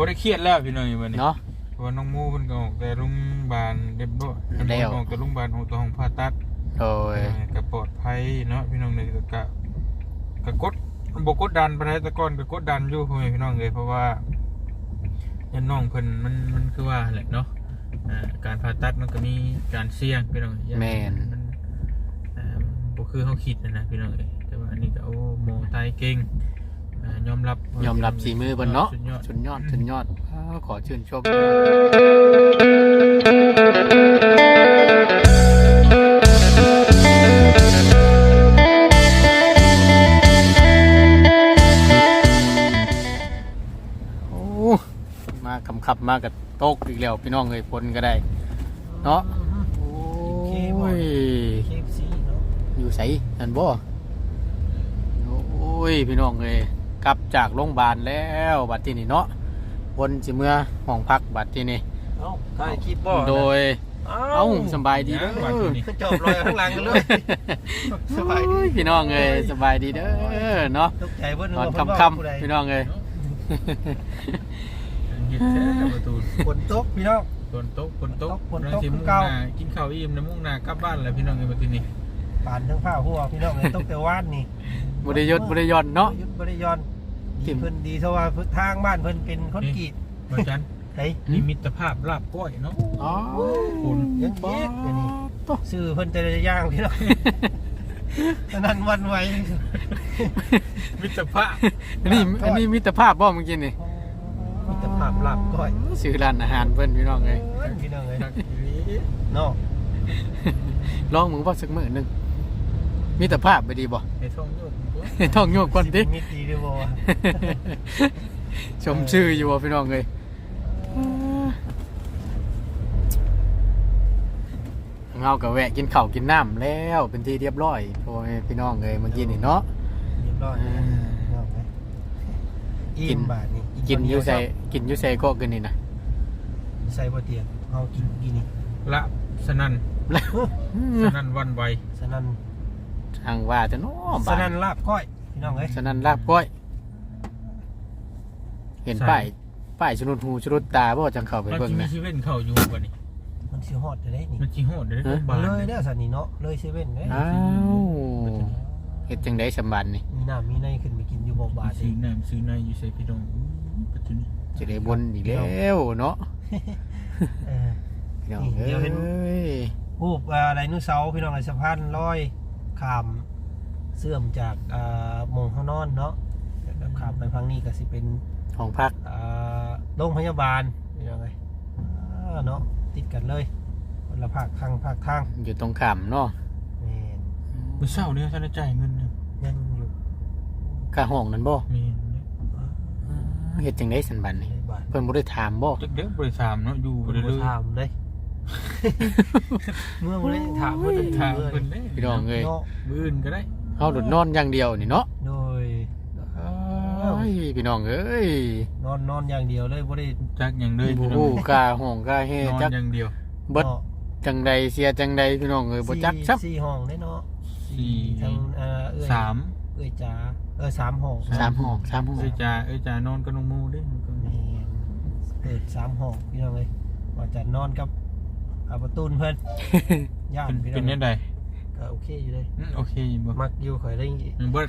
บ่ได้เครียดแล้วพี่น้องบัดนี้เนาะ เพราะว่าน้องหมูเพิ่นก็ออกแต่โรงพยาบาลเรียบร้อยแล้ว ออกแต่โรงพยาบาลออกแต่ห้องผ่าตัดโดยเอ่อก็ปลอดภัยเนาะพี่น้องเลยก็กะก็กดบ่กดดันปานใดแต่ก่อนก็กดดันอยู่พ่อแม่พี่น้องเลยเพราะว่ายันน้องเพิ่นมันมันคือว่าแหละเนาะอ่าการผ่าตัดมันก็มีการเสี่ยงพี่น้องยัแม่นมันอ่าบ่คือเฮาคิดนะนะพี่น้องเอ้ยแต่ว่าอันนี้ก็โอ้หมอตายเก่งอ่า ยอมรับยอมรับสีมือเพิ่นเนาะสุดยอดสุดยอดสุดยอดอ้าวขอชื่นชมโอ้มาคำขับมากับโต๊กอีกแล้วพี่น้องเอ้ยพลก็ได้ เนาะโอ้ยเคฟซีเนาะอยู่ใสนั่นบ่โอ้ยพี่น้องเลย กลับจากโรงพยาบาลแล้วบัดที่นี่เนาะวนสิเมื่อห้องพักบัดที่นี่เอ้าถ่ายคลิปบ่โดยเอ้าสำบายดีนะเด้อวันนี้จบลอยข้างหลังกันเลยสบายดีโอ้พี่น้องเลยสบายดีเด้อเนาะตกใจเบิ่นนอนว่าเพิ่นค่ำเว้าผู้ใดๆพี่น้องเลยเฮ็ดแท้ประตูฝนตกพี่น้องฝนตกฝนตกฝนตกแล้วสิฝนมุ่งหเก่าน้ากินข้าวอิ่มแล้วมุ่งหน้ากลับบ้านแล้วพี่น้องเอ้ยบัดทีนี้ปานทั้งผ้าหัวพี่น้องเลยตกแต่ว่านนี่บริยศบริยอนเนาะยุด บริยอนทิดีมเพิ่นดีเท่าว่าทางบ้านเพิ่นเป็นคอนกรีตว่าจันเฮ้ยนี่มิตรภาพลาบก้อยเนาะ อ๋อคุณ ยังเย็กอยู่นี่ต๊ะซื้อเพิ่นแต่ละอย่างพี่น้องตอนนั้นวันไหวมิตรภาพอันนี้อันนี้มิตรภาพบ่เมื่อกี้นี่มิตรภาพลาบก้อยซื้อร้านอาหารเพิ่นพี่น้องเลยพี่น้องเลยนักอีหลีเนาะลองมึงว่าสักมื้อหนึงมิตรภาพไปดีบ่ให้ท่องโยกบ่ ท่องโยกก่อนดิสิเป็นมิตรดีเด้อบ่วะชมชื่ออยู่บ่พี่น้องเลยเงากับแวะกินข้าวกินน้ำแล้วเป็นที่เรียบร้อยโอ้ยพี่น้องเลยเมื่อกี้นี่เนาะเรียบร้อยนะพี่น้องเอ้ยกิอิ่นมบาทนี่กินอยูใส่คกินอยูใส่ก็กันนี่นะเดียวใส่บ่เตียงเฮากินกินนี่ละสนั่นสนั่นหวันไหวสนั่น ทางว่าจะเนาะสบ้านั่นนลาบก้อยพี่น้องเอ้ยสนั่นลาบก้อย เห็นป้ายป้ายชนุดหูชนุดตาบ่จังเข้าไปมันเบิ่งสิมีนะ ชีวิตเข้าอยู่บัดนี้มันสิฮอดได้นี่มันสิโหดเด้อฮะบ้านเลยเด้อสันนี่เนาะเลยเซเว่นเด้อ้าวเฮ็ดจังได๋สำบันนี่มีน้ำมีในขึ้นไปกินอยู่บ่บาทซื้เอองน้ำซื้อในอยู่ใส่พี่น้องปัจจุบันจะได้บนอีกแล้วเนาะเออ พี่น้องนี่เอ้เดี๋ยวเห็นยรูปอ่าไดโนเสาร์พี่น้องไอ้สะพานลอย ข้ามเสื่อมจากอ่าหมองข้างนอนเนาะแล้วข้ามไปฝั่งนี้ก็สิเป็นห้องพักอ่าโรงพยาบาลพี่น้องเอ้ยอ่าเนาะติดกันเลยคนละภาคทางภาคทางอยู่ตรงข้ามเนาะแม่นมื้อเช้าเนี่ยท่านได้จ่ายเงินนะยังอยู่ค่าห้องนั้นบ่มีเนี่ยเฮ็ดจังได๋สำบันนี่ในบ้านเพิ่นบ่ได้ถามบ่จักเด้อบริษัทเนาะอยู่เพิ่นเรื่บ่อยถามเลย เมื่อบ่ได้ถามๆเพิ่นเพิ่นจะถาถามมเพิ่นเด้พี่น้องเอ้ยเนาะมื้ออื่นก็ได้เฮาโดดนอนอย่างเดียวนี่เนาะโดยเอ้ยพี่น้องเอ้ยนอนนอนอย่างเดียวเลยบ่ได้จักอย่างเลยโอ้พี่โหน้องกาห้องกาเฮนอนจักอย่างเดียวเบิดเนาะจังใดเสียจังใดพี่น้องเอ้ยบ่จักสี่ซับสี่ห้องได้เนาะสี่ทางเอ่อเอ้ยสามเอ้ยจ๋าเออสามห้องสามห้องสามห้องเอ้ยจ่าเอ้ยจ่านอนกับน้องหมูเด้มันก็แม่นเปิดสามห้องพี่น้องเลยว่าจะนอนกับ อาประตูนเพิ่นย่านเป็นพี่เป็นน้ยัองงไงก็โอเคอยู่เลยอืมโอเคบ่มักอยู่ข่อยได้มันเบิด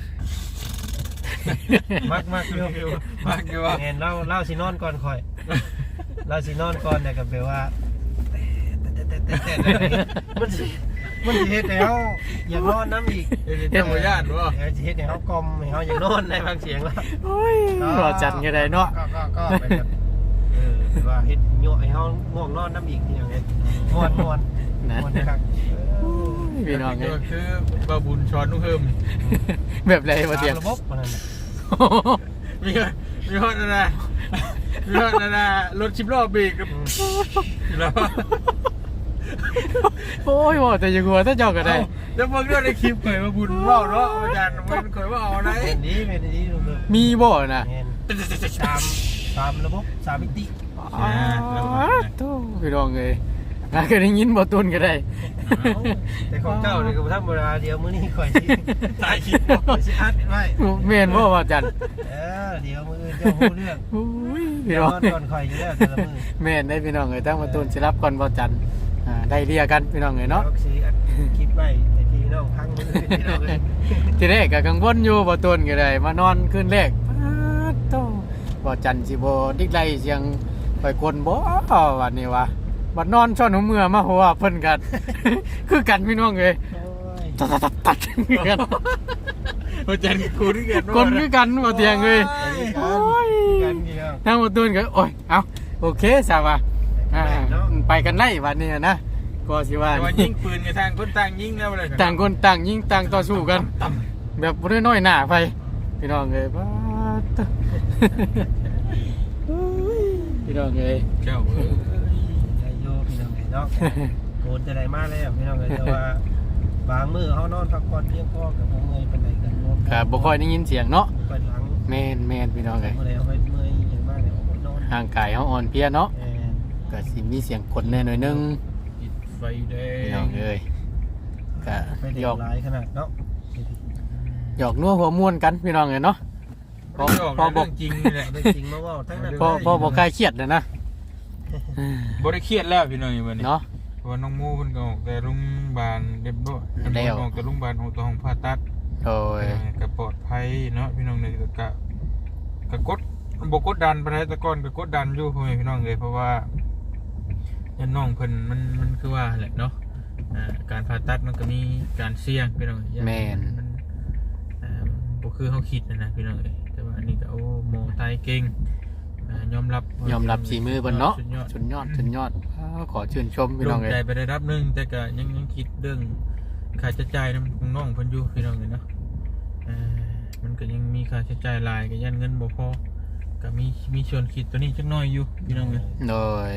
มักมักอยู่มากอยู่ว่าแม่นเล่าเล่าสินอนก่อนข่อยเล่าสินอนก่อนเนี่ยก็แปลว่าแต่แต่แต่แต่แต่มันสิมันสิเฮ็ดให้เฮาอยากนอนน้ำอีกเอ้ยเจ้าบ่ย่านบ่เออสิเฮ็ดให้เฮากลมให้เฮาอยากนอนในบางเสียงแล้วโอ้ยรอจันก็ได้เนาะก็ก็ก็ไปแบบเออ ว่าเฮ็ดโยกให้เฮาง่วงนอนน้ำอีกอย่างเงี้ยม่วนม่วนนะม่วนครับพี่น้องเอ้ก็ยคือบาบุญช้อนนุ่งเฮิมแบบไรบ่เตียง ตามระบบมันนั่นน่ะมีมีฮอดนะนะมีฮอดนะนะรถชิบล้อเบรกอืมแล้วโอ้ยบ่แต่อยังหัวถ้าเจ้าก็ได้ แล้วเบิ่งด้วยในคลิปเคยมาบุญเว้าเนาะอาจารย์มันเคยว่าเอาอะไรเป็นดีเป็นดีดูดูมีบ่น่ะแม่นตามตามระบบสามมิติ อ๋อโธ่พี่น้องเอ้ยน่าเคยได้ยินบ่ตุนก็ได้ แต่ของเจ้าเนี่ยก็บ่ธรรมดาเดียวมื้อนี้ข่อยสิตายคลิปข่อยสิอัดไว้แม่นบ่ว่าจันเออเดี๋ยวมื้ออื่นเจ้าฮู้เรื่องโอ้ยพี่นน้องอนก่อนข่อยอยู่แล้วแต่ละมื้อแม่นได้พี่น้องเอ้ยตั้งมาตูนสิรับก่อนบ่จันทร์อ่าได้เรียกันพี่น้องเอ้ยเนาะออกสีอัดคลิปไว้ให้พี่น้องพังมือพี่น้องเลยทีแรกก็กังวลอยู่บ่ตูนก็ได้มานอนคืนแรกป๊าดโตบ่จันทร์สิบ่ดิกไล่เสียง ไปกวนบ่วันนี้วะบัดนอนซ่อนหัวเมื่อมาหัวเพิ่นกัน คือกันพี่น้องเอ้ยโอ้ยตัดตัดตัดกันบ่จันคุ้นกันคนคือกันบ่เตียงเอ้ยโอ้ยกันพี่น้องทางบ่ตูนก็โอ้ยเอาโอเคซะว่าอ่าเนาะไปกันได้วันนี้นะก็สิว่าแต่ว่ายิงปืนกับทางคนต่างยิงแล้วเลยต่างคนต่างยิงต่างต่อสู้กันแบบบ่ได้น้อยหน้าไปพี่น้องเอ้ยบ้าด พี่น้องเอ้ยเจ้าเอ้ยใจโยพี่น้องเลยเนาะโกนจะได้มาแล้วพี่น้องเลยแต่ว่าบางมื้อเฮานอนพักผ่อนเพียงพอกับบ่เมื่อยปานใดกันรวมครับบ่ค่อยได้ยินเสียงเนาะบ่ค่อยหลังแม่นแม่นพี่น้องเอ้ยเมื่อใดเอาไปเมื่อยอย่างมากเนี่ยโอ้ยนอนร่างกายเฮาอ่อนเพลียเนาะแม่นก็สิมีเสียงคนแน่หน่อยหนึงติดไฟแดพี่น้องงเอ้ยก็ไปเด็หยอกกหลายขนาดเนาะหยอกนัวหัวม่วนกันพี่น้องเอ้ยเนาะ พอพอพอบบออกกจริงนี่แหละได้จริงมาเว่าทั้งนั้นพอพอบ่คลายเครียดเลยนะบ่ได้เครียดแล้วพี่น้องวันนี้เนาะเพราะว่าน้องมูเพิ่นก็ออกแต่โรงพยาบาลเรียบร้อยแล้วออกแต่โรงพยาบาลออกแต่ห้องผ่าตัดโดยเออก็ปลอดภัยเนาะพี่น้องเลยก็กะก็กดบ่กดดันปานใดแต่ก่อนก็กดดันอยู่พ่อแม่พี่น้องเลยเพราะว่ายันน้องเพิ่นมันมันคือว่าแหละเนาะอ่าการผ่าตัดมันก็มีการเสี่ยงพี่น้องเอ้ยยัแม่นมันอ่าบ่คือเฮาคิดนะนะพี่น้องเอ้ยแต่ ว่าอันนี้ก็โอ้หมอตายเก่งอ่ายอมรับว่ายอมรับสีมือเพิ่นเนาะสุดยอดสุดยอดสุดยอดอ้าวขอชื่นชมพี่โล่น้องงเอ้ยใจไปได้รับหนึงแต่ก็ยังยังคิดเรื่องค่าใช้จ่ายนำของน้องเพิ่นอยู่พี่น้องเลยเนาะอ่ามันก็ยังมีค่าใช้จ่ายหลายก็ยันเงินบ่พอก็มีมีส่วนคิดตัวนี้จักหน่อยอยู่พี่น้องเลยโดย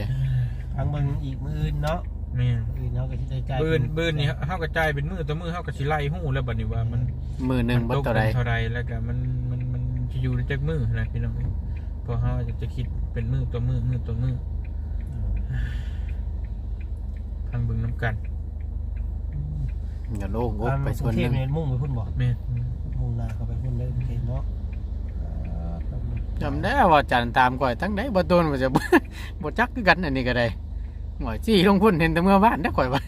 ทางเบิ่งอีกมื้ออื่นเนาะแม่น อื่นเนาะก็สิได้ใจายปืนปืนนี่เฮาก็จ่ายเป็นมือต่อมือเฮาก็สิไล่ฮู้แล้วบัดนี้ว่ามันมือหนึ่งมับ่ตกเท่าใดเป็นเท่าใดแล้วก็มัน มันมันสิอยู่ในจักมือนะพี่น้องเอ้ยเพราะเฮาจะจะคิดเป็นมือต่อมือมือต่อมือทางเบิ่งนํกันอย่าโล่งอกทางไปส่วนกรุงหเทนึ่พงเนี่ยมุ่งไปพุ่นบ่แม่นมุ่งหน้าเข้าไปพุ่นเลยโอเคเนาะอ่าครับจำได้ว่าจันตามก่อยทั้งได้บ่โดนว่าจะ บ่จักคือกันอันนี้ก็ได้หมอยจี้ลงพุ่นเห็นแต่เมื่อบ้านได้อข่อยว่า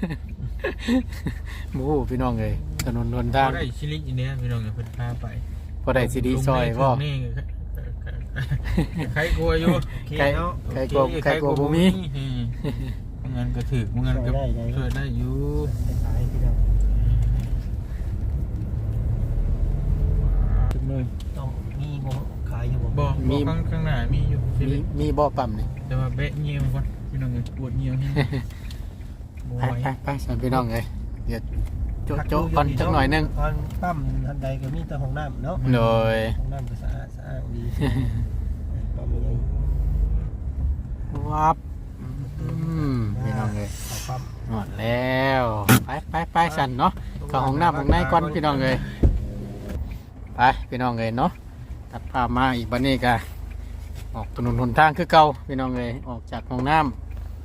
หมูพี่น้องเอ้ยถนนหนทางบ่ได้ชิลิอีเนี่ยพี่น้องเอ้ยเพิ่นพาไป บ่ได้สิดีซอยบ่นี่ใครกลัวอยู่โอเคใครเนาะใครกลัวใครกลัวบ่มีงานก็ถือเงินก็ช่วยได้ช่วยได้อยู่ไปขายพี่น้องถึงเลยต้องมีบ่ขายอยู่บ่บอกบอกข้างข้างหน้ามีอยู่มีมีบ่ปั๊มนี่แต่ว่าแบะเงียวก่อนพี่น้องเอ้ยปวดเงียวนี่บ่ไปไหวไปไปสอนพี่น้องเอ้ยเดี๋ยว โจ๊ะโจ๊ะก่อนจักหน่อยหนึงตอนปั๊มทันใดก็มีแต่ห้องน้ำเนาะโดยห้องน้ำก็สะอาดสะอาดดีปั๊มยังวับอืมพี่น้องเอ้ยเอาปั๊มหมดแล้วไปไปไปสั่นเนาะเข้าห้องน้ำห้องในก่อนพี่น้องเอ้ยไปพี่น้องเอ้ยเนาะตัดภาพมาอีกบัดนี้ก็ออกถนนหนทางคือเก่าพี่น้องเอ้ยออกจากห้องน้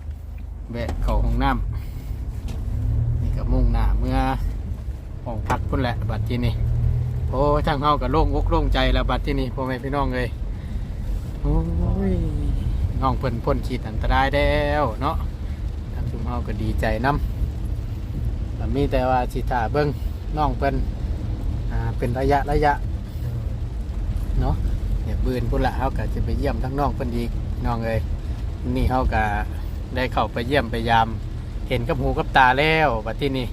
ำแบะเข้าห้องน้ำนี่ก็มุ่งหน้าเมื่อ ห้องพักพุ่นแหละบัดที่นี่โอ้ทางเฮาก็โล่งอกโล่งใจแล้วบัดที่นี่พ่อแม่พี่น้องเอ้ยโอ้ยน้องเพิ่นพ้นขีดอันตรายแล้วเนาะทางชุมเฮาก็ดีใจนำแต่มีแต่ว่าสิถาเบิ่งน้องเพิ่นอ่าเป็นระยะระยะเนาะเดี๋ยวบืนพุ่นละเฮาก็จะไปเยี่ยมทั้งน้องเพิ่นอีกน้องเอ้ยนี่เฮาก็ได้เข้าไปเยี่ยมไปยาม เห็นกับหูกับตาแล้วบัดที่นี่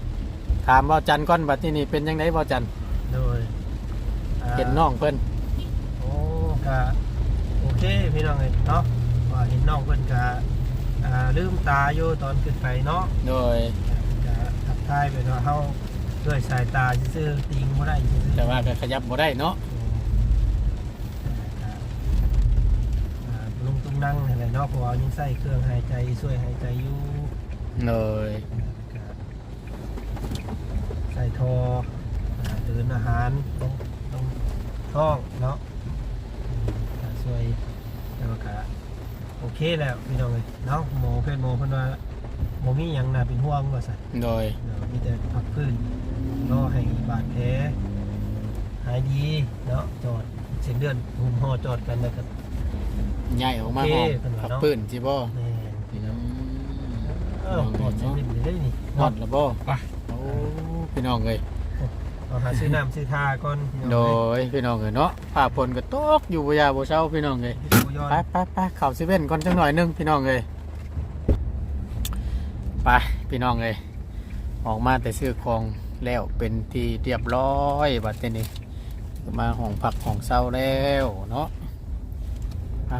ถามเว่าจันก่อนบัดที่นี่เป็นยังไงเว่าจันโดยอ่าเห็นน้องเพิ่นโอ้ก็โอเคพี่น้องเอ้ยเนาะว่าเห็นน้องเพิ่นก็อ่าลืมตาอยู่ตอนขึ้นไปเนาะโดยก็ทักทายไปว่าเฮาด้วยสายตาซื่อๆติงบ่ได้ซื่อๆแต่ว่าก็ขยับบ่ได้เนาะอ่าลุงตุ้งนั่งอะไรเนาะเพราะว่ายังใส่เครื่องหายใจช่วยหายใจอยู่ โดยก็ใส่ ทออ่าเดินอาหารต้องต้องท้องเนาะอืมก็ช่วยแล้วก็โอเคแล้วพี่น้องเลยเนาะหมอเพศหมอเพิ่นว่าบ่มีหยังน่าเป็นห่วงว่าซั่นโดยเนาะมีแต่พักพื้นรอให้บาดแผลหายดีเนาะจอดเส้นเลือดหุ่มห่อจอดกันแล้วก็ใหญ่ออกมาห้องขับปืนสิบ่แม่พี่น้องเออหมดสิบได้นี่ฮอดแล้วบ่ไปโอ้ พี่น้องเอ้ยเอาหาซื้อน้ำซื้อทาก่อนโดยพี่น้องเอ้ยเนาะผ้าฝนก็ตกอยู่บ่ยาบ่เช้าพี่น้องเอ้ยย้อนไปไปไปเข้าเซเว่นก่อนจังหน่อยหนึงพี่น้องเอ้ยไปพี่น้องเอ้ยออกมาแต่ซื้อของแล้วเป็นที่เรียบร้อยบัดนี้ก็มาห้องพักห้องเช้าแล้วเนาะอ่า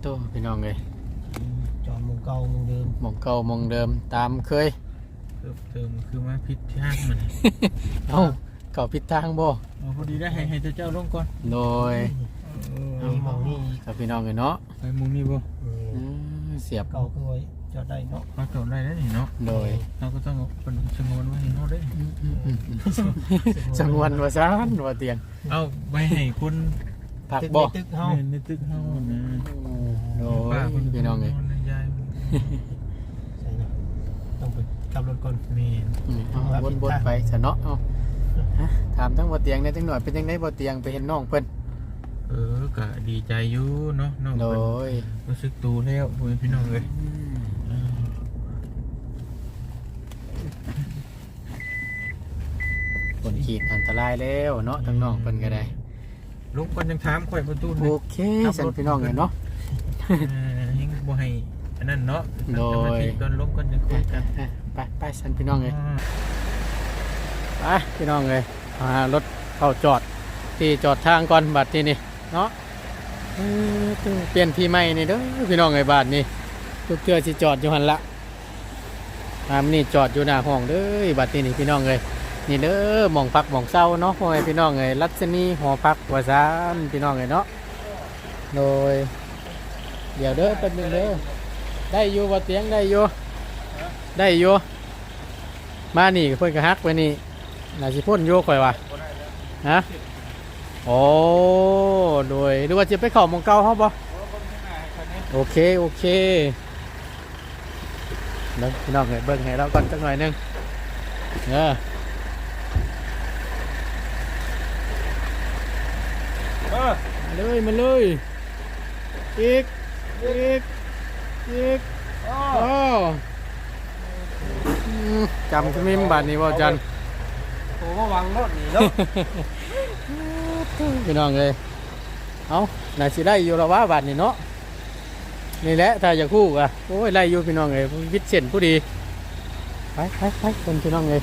โตพี่น้องเอ้ยจอมมุงเก่ามุงเดิมหมองเก่าหมองเดิมตามเคย เติมเติมคือมาพิษที่ห้างมันเอ้าเก่าผิดทางบ่เอาพอดีได้ให้ให้เจ้าลงก่อนโดยมีมองนี่กับพี่น้องเอ้ยเนาะไปมุมนี้บ่อืมเสียบเก่าคือไว้จอดได้เนาะมาเก่าได้แล้วนี่เนาะโดยเราก็ต้องเป็นชงวนไว้ให้เขาได้สังวันว่าซานว่าเตียงเอาไปให้คนผักตึกบ่ในตึกเฮาในตึกเฮานะโอ้ยพี่น้องเอ้ยยายใช่เนาะ ต้องไปขับรถก่อนมีอืมเอาวนๆไปซะเนาะเอาฮะถามทั้งบ่เตียงได้จังหน่อยเป็นจังไดบ่เตียงไปเห็นน้องเพิ่นเออก็ดีใจอยู่เนาะน้องโดเพิ่นยรู้สึกตูแล้วพ่อแม่พี่น้องเลยคนขีดอันตรายแล้วเนาะทั้งน้องเพิ่นก็ได้ลุกก่อนยังถามข่อยประตูโอเคสันพี่น้องเลยเนาะยังบ่ให้อันนั้นเนาะโดยสมาธิก่อนลุกก่อนยังคุยกัน ไปไปสันพี่น้องเลยไปพี่น้องเลยหารถเข้าจอดที่จอดทางก่อนบัดที่นี่เนาะเออต้องเปลี่ยนที่ใหม่นี่เด้อพี่น้องไอ้บาทนี่ทุกเทื่อสิจอดอยู่หันละตามนี่จอดอยู่หน้าห้องเด้อบัดที่นี่พี่น้องเลยนี่เด้อหมองพักหมองเศร้าเนาะพ่อแม่พี่น้องเลยรัชนีหอพักวาซานพี่น้องเลยเนาะโดยเดี๋ยวเด้อแป๊บนึงเด้อได้อยู่บ่เตียงได้อยู่ ได้อยู่มานี่เพิ่นก็ฮักไปนี่น่าสิพ่นโยข่อยว่ะฮะโอ้โดยหรือว่าจะไปเข้าหมองเก่าเฮาบ่โอเค โอเคเบิ่งพี่น้องเอ้ยเบิ่งให้เราก่อนจักหน่อยหนึงเออมาเลยมาเลยอีกอีกอีกโอ้อื มจำขมิ้นบาทนี้บ่จันโอ้มาวังรถนี่เนาะพี่น้องเลยเอาน่าสิได้อยู่แล้วว่าบาทนี้เนาะนี่แหละถ้าอยากคู่อะโอ้ยไล่อยู่พี่น้องเลยวิทย์เส้นผู้ดีไปไปไปคนพี่น้องเลย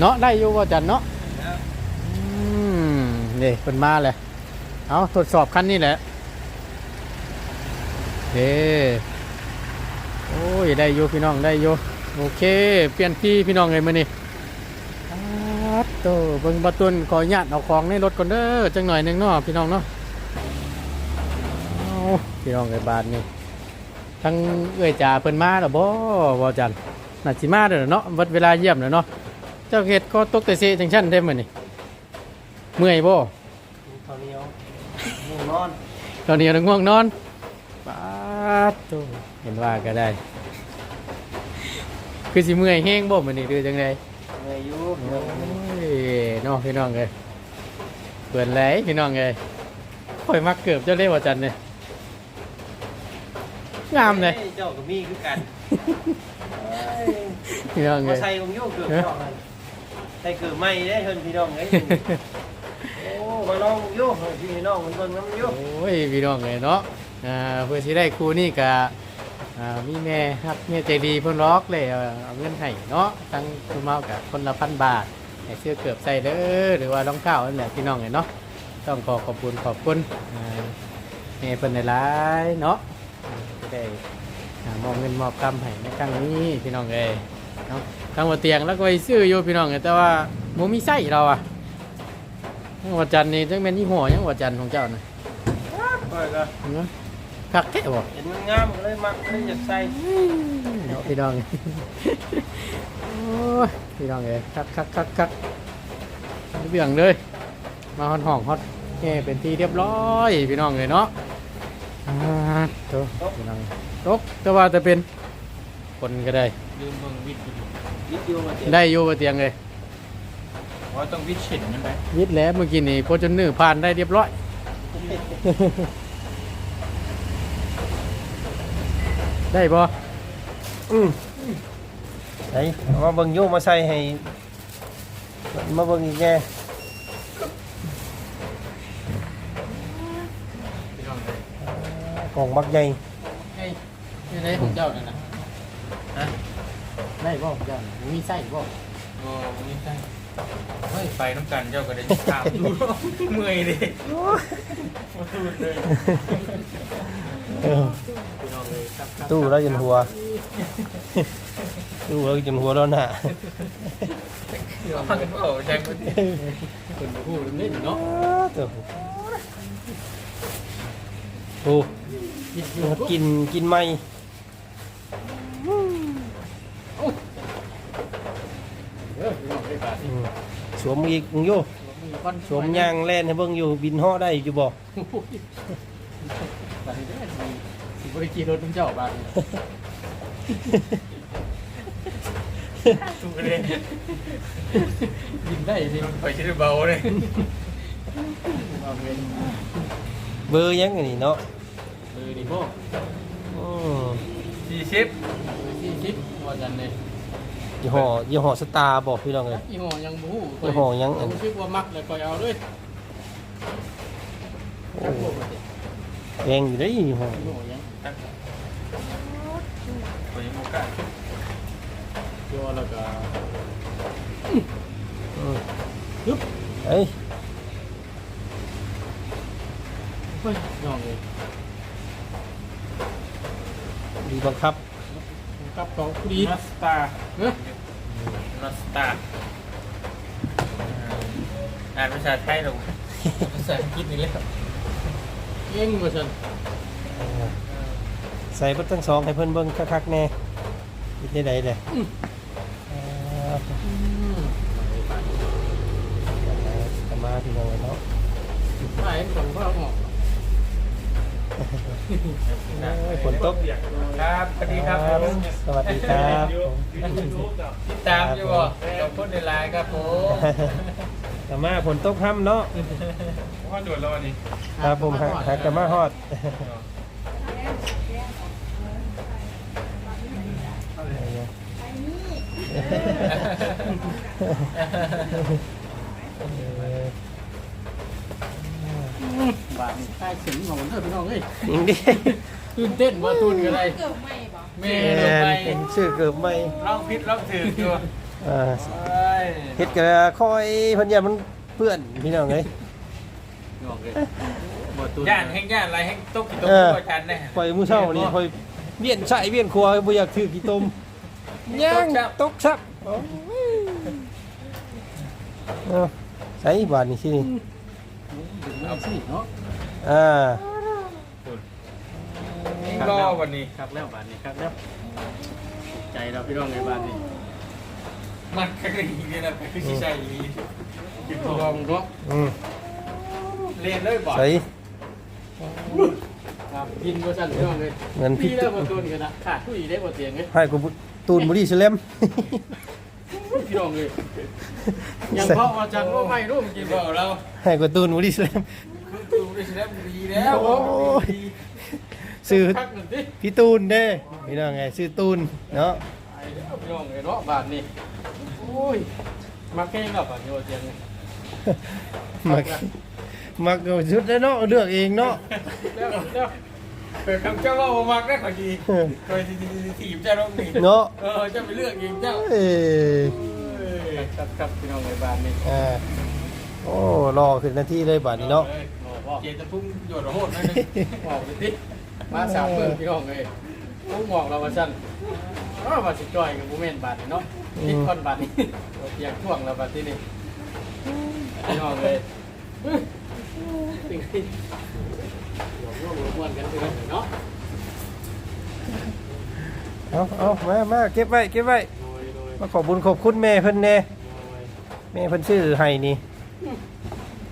เนาะได้อยู่บ่จันเนาะอืมนี่เป็นมาเลยเอาทดสอบคันนี้แหละเด้โอ้ยได้อยู่พี่น้องได้อยู่ โอเค เปลี่ยนพี่พี่น้องเลยมื้อนี้อาดโตเบิ่งประตุนขออนุญาตเอาของในรถก่อนเด้อจังหน่อยหนึงเนาะพี่น้องเนาะเอาพี่น้องไอ้บาทนี่ทั้งเอ้อยจ่าเพิ่นมาแล้วบ่บ่จันน่าสิมาเด้อเนาะวัดเวลาเยี่ยมแล้วเนาะเจ้าเฮ็ดก็ตกแต่เสจังซั่นได้มื้อนี้เมื่อยบ่ข้าวเหนียวง่วงนอนตอนนี้เราง่วงนอนปาดโตเห็นว่าก็ได้ คือสิเมื่อยแห้งบ่มันนี่ดูจังไดเมื่อยอยู่โอ้ยน้องพี่น้องเลยเปิดไหลพี่น้องเลยค่อยมักเกือบเจ้าเล่ห์ว่าจันเนี่ยงามเลยเจ้ากับมีคือกันพี่น้องเลมายใส่ของโยกเกือบช่องเลยใส่เกือบไม่ได้เพิ่นพี่น้องเอ้ยโอ้มาลองโยกพี่น้องมันเบิ่งน้ำโยกโอ้ยพี่น้องเลยเนาะอ่าเพื่อที่ได้ครูนี่กะ อ่ามีแม่ครับแม่ใจดีเพิ่นล็อกเลยเอาเอาเงินให้เนาะตั้งคุณเมากับคนละพันบาทให้เสื้อเกือบใส่เด้อหรือว่ารองเท้านั่นแหละพี่น้องเลยเนาะต้องขอขอบคุณขอบคุณอ่าแม่เพิ่นหลายๆเนาะอ่าจะได้อ่ามอบเงินมอบคำให้ในครั้งนี้พี่น้องเอ้ยเนาะทางหัวเตียงแล้วก็ไปซื้ออยู่พี่น้องเอ้ยแต่ว่าโมมีไส้เราอะหัวจันทร์นี่จังเป็นยี่ห้อหยังหัวจันทร์ของเจ้าน่ะ ค่อยก็เนาะคักแท้บ่เห็นมันงามก็เลยมักเลยอยากใส่เนาะพี่น้องโอ้ยพี่น้องเอ้ยคักคักคักคักเบี่ยงเลย มาฮอดห้องฮอดแค่เป็นที่เรียบร้อยพี่น้องเลยเนาะอ่าโตพี่น้องตกแต่ว่าจะเป็นคนก็ได้ลืมเบิ่งวิทย์อยู่วิดีโอมาเจ็บได้อยู่บนเตียงเลยว่าต้องวิทย์เข็นมันไปยิดแล้วเมื่อกี้นี่โพจนเนื้อผ่านได้เรียบร้อย ได้บ่อืมไหนเอามาเบิ่งโยมาใส่ให้ มาเบิ่งอีกแน่พี่น้องเลยกล่องบักใหญ่ไอ้นี่ได้ของเจ้านั่นน่ะฮะได้บ่ของเจ้าน่ะมีไส้บ่โอ้ไม่ใช่เฮ้ยไปน้ำกันเจ้าก็ได้ถามดูเมื่อยดิ เออ ตู้แล้วจนหัว ตู้แล้วจนหัวร้อนหน้าเดี๋ยวมากันเปล่าแจ้งมาดิคนบ่ฮู้เรื่องนี้เนาะเดี๋ยวโอ้กินอยู่กินกินไหมเด้อพี่น้องเอ้ยบาดอืมสวมอีกมึงโยมีควันสวมยางแล่นให้เบิ่งอยู่บินเหาะได้อยู่บ่บาดนี้เด้อสิสิ บ่ได้ขี่รถของเจ้าบาดนี้ดูเลยกินได้สิไปชิ้นเบาเลยเอาเงินเบอร์ยังไงนี่เนาะเออนี่บ่อืมสี่สิบที่คิดว่าจันเลยยี่ห้อยี่ห้อสตาร์บอกพี่น้องเลยยี่ห้อยังบ่ฮู้ยี่ห้อยังอันผมคิดว่ามักเลยก็เอาเลยโอ้จักบ่ว่าสิแพงอยู่ได้อยี่ห้อ ยี่ห้อยังไปโมกาตัวแล้วก็อืมยึบเอ้ยเฮ้ยน้องเลยดีบังคับกับเขาผู้ดีนัสตาเฮ้ยนัสตาอ่านภาษาไทยหรอภาษาอังกฤษนี่เลยเก่งว่าซั่น ใส่เบัตทั้งสองให้เพิ่นเบิ่งคักๆแน่เป็นได้ไดเลยอ่าอืมกลับมาพี่น้องเนาะไปของพ่อออกโอ้ยฝนตกครับสวัสดีครับผมสวัสดีครับติดตามอยู่บ่ขอบคุณในไลน์ครับผมกลับมาฝนตกค่ำเนาะว่าด่วนแล้ววันนี้ ครับผมหักหักกลับมาฮอดเออ บาดใต้ถึงของเด้อพี่น้องเอ้ยยิงดิตื่นเต้นว่าทุนก็ได้เกือบไม่บอกแม่ลงไปแม่นชื่อเกือบไม่ลองพิษลองถืออยู่อ่าเฮ็ดกะคอยเพันยามันเพื่อนพี่น้องเอ้ยน้องย่านแห้งย่านอะไรแห้งตกกี่ตกเออตัวชันเนี่ยคอยมื้อเช้านี่คอยเวียนใส่เวียนครัวบ่อยากถือกี่ต้ม ย่างตกซับโอ้ยเอาใส่บาทนี่สินี่เอาสิเนาะอ่ารอวันนี้ครับแล้วบาดนี้ครับแล้วใจเราพี่น้องในบาดนี้มันก็คืออีกเนี่ยนะคือชิชัยอีกกินลทอองงเนาะอืมเรียนเลยบ่ใส่ ครับกินบ่ซั่นพี่น้องเลยเงินพิพี่ษเลิกบ่ตุนกันนะขาดผู้อีได้บ่เตียงเอ้ยให้กูตูนบุรีสแลม พี่น้องเลยยังเพราะว่าจันว่าไม่รู้มันกิกินนบ่บ่เราให้กูตูนบุรีสแลมดูได้ชิแล้วดีแล้วโอ้ยซื้อคักหนึ่งดิพี่ตูนเด้พี่น้องไงซื้อตูนเนาะไอ้เด้อพี่น้องเลยเนาะบาดนี้โอ้ยมาแข่งกับบาดนี้ว่าเตียงเลยมัก มักเอาชุดแล้วเนาะเลือกเองเนาะแล้วแล้วเปิดคำเจ้าว่าบ่มักได้ขอดีเคยถีบเจ้าลงนี่เนาะเออเจ้าไปเลือกเองเจ้าเอ้ยครับครับพี่น้องเลยบาดนี้อ่าโอ้รอขึ้นนาที่เลยบาดนี้เนาะเจจะพุ่งโยดโหดน่อยนึงบอกเลยดิมาสามเมืองพี่น้องเลยต้องบอกเราว่าซั่นอ้าวว่าสิจอยกับบ่แม่นบาดนี้เนาะคิดคนบาดนี้ว่เตียงท่วงแล้วบาดนี้นี่พี่น้องเลย ติงติงร่วมร่วมกันพี่น้องเนาะเอาเอามามาเก็บไว้เก็บไว้โดยโดยมาขอบุญขอบคุณแม่เพิ่นแน่แม่เพิ่นชื่อให้นี่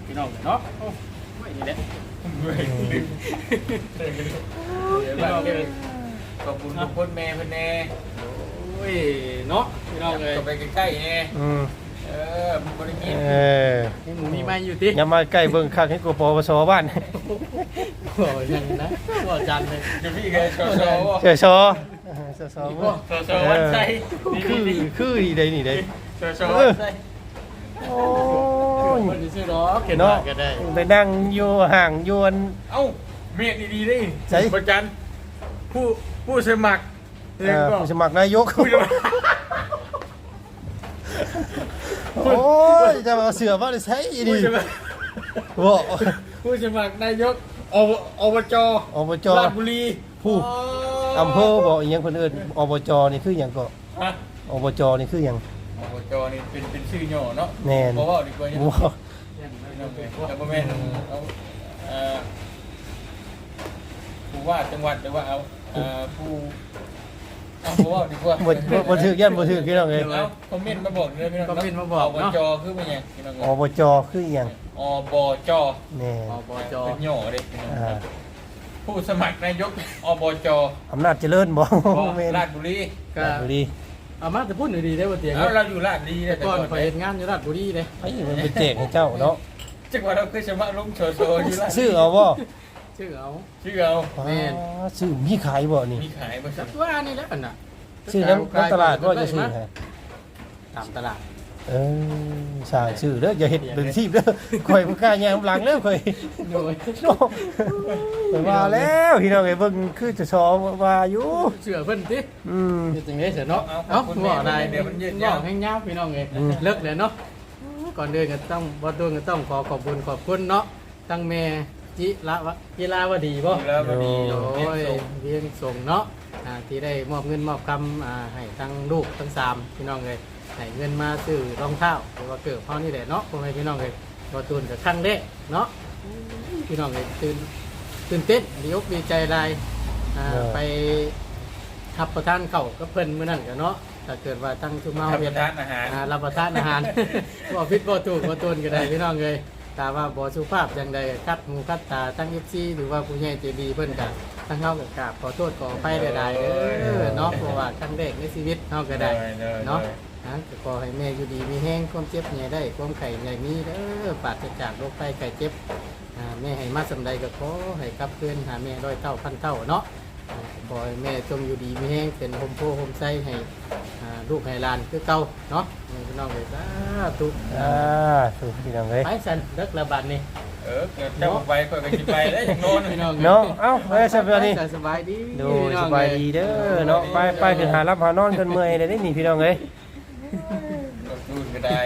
พี่น้องเนาะโอ้ไม่นี่แหละเว้ยลืมเดี๋ยวแบบขอบคุณทุกคนแม่เพิ่นแน่โอ้ยเนาะพี่น้องเลยก็ไปใกล้ๆแน่อืม เออบ่ได้กินเออหมูมีไม้อยู่ติอย่ามาใกล้เบิ่งคักให้กูปวสบ้านโอ้ยยังนะว่าจันเลยเดี๋ยวพี่เคยโชว์ๆบ่เจอชอสสอีกบ่โซโซวันใจคือคืออีได้นี่ได้โซโซวันใจโอ้ยคนที่ซื้อดอกเก็บเนาะก็ได้ไปนั่งอยู่ห่างอยวนเอ้าเมียดีๆได้ใช่ประจันผู้ผู้สมัครเอ่อผู้สมัครนายกผู้สมัคร โอ้ยจะมาเอาเสือมาได้ใช้อีผู้นี่สมัครบ่ผู้สมัครนายกอบอบจอบจราชบุรีผู้อำเภอบ่อีหยังเพิ่นเอิ้นอบจนี่คือหยังก็ฮะอบจนี่คือหยังอบจนี่เป็นเป็นชื่อย่อเนาะแม่นบ่ว่าดีกว่าเนี่ยบ่แต่บ่แม่นเอาเอ่อผู้ว่าจังหวัดหรือว่าเอาเอ่อผู้ เอาบ่ว่าดีกว่าบ่บ่บ่ถึกยันบ่ถึกพี่น้องเอ้ยเอาคอมเมนต์มาบอกเลยพี่น้องคอมเมนต์มาบอกอบเนาะจคือเป็นหยังพี่น้องอบจคือหยังอบจแน่อบจเป็นย่อเด้พี่น้องอ่าผู้สมัครนายกอบจอำนาจเจริญบ่แม่นราชบุรีก็ราชบุรีเอามาแต่พูดหน่อยดีได้บ่เตียงเอาเราอยู่ราชบุรีแต่แต่ก่ก่ออนนข่อยเฮ็ดงานอยู่ราชบุรีเด้ไอ้มันไปแจกให้เจ้าเนาะจังหวัดเราเคยสมัครลงโซโซอยู่ราชบุรีซื้อเอาบ่ ชื่อเอาชื่อเอาแม่นอ๋อซื้อมีขายบ่นี่มีขายบ่ครับว่านี่แหละอันน่ะซื้อน้ำน้ำตลาดบ่จะซื้อให้ตามตลาดเออสร้างชื่อเด้ออย่าเฮ็ดเป็นทีบเด้อข่อยบ่กล้าแย่งหลังเด้อข่อย โดยโอ้ข่อยว่าแล้วพี่น้องไอ้เบิ่งคือจะสอว่าอยู่เชื่อเพิ่นติอืมเฮ็ดจังได๋เสียเนาะเอ้าบ่ได้เดี๋ยวมันยืดยาวให้ยาวพี่น้องเอ้ยอืม เลิกแล้วเนาะก่อนเดินก็ต้องบ่ตูนก็ต้องขอขอบคุณขอบคุณเนาะทั้งแม่ จิละวะจิลาวดีบ่แล้วบ่ดีโดเรียนยส่งเรียนส่งเนาะอ่าที่ได้มอบเงินมอบคำอ่าให้ทั้งลูกทั้งสามพี่น้องเลยให้เงินมาซื้อรองเท้าหรือว่าเกิดพ่อนี่แหละเนาะพ่อแม่พี่น้องเลยบ่ตูนกับครั้งแรกเนาะพี่น้องเลยตื่นตื่นเต้นดีอกดีใจหลายอ่าไปทับประทานเข้าวกับเพิ่นมื้อนั้นกันเนาะถ้าเกิดว่าตั้งชุมเมารับปเฮ็ดระทานอาหารอ่ารับประทานอาหารบ่ผิดบ่ถูกบ่ตนก็ได้พี่น้องเลย ตาว่าบ่สุภาพจังใดกัดหูกัดตาทั้ง FC หรือว่าผู้ใหญ่ใจดีเพิ่นก็ทั้งเฮาก็กราบขอโทษขออภัยหลายๆเด้อเนาะเพราะว่าครั้งแรกในชีวิตเฮาก็ได้เนาะนะก็ขอให้แม่อยู่ดีมีแห้งความเจ็บใหญ่ได้ความไข้ใหญ่มีเด้อปราศจากโรคภัยไข้เจ็บอ่าแม่ให้มาสำใดก็ขอให้กลับคืนหาแม่ร้อยเท่าพันเท่าเนาะ อ่าขอให้แม่จงอยู่ดีมีแห้งเป็นโฮมโพโฮมไซให้อ่าลูกไฮลานคือเก่าเนาะพี่น้องเลยสาธุอ่าถูกพี่น้องเอ้ยไปสันเลิกระบาดนี่เออเกิดเจ้าไปก็ไปสิไปแล้วอย่างโน้นพี่น้องเนาะเอ้าไปสบายดีไปสบายดีดูสบายดีเด้อเนาะไปไปขึ้นหารับหานอนกันเมื่อยเลยนี่พี่น้องเอ้ยก็ดูก็ได้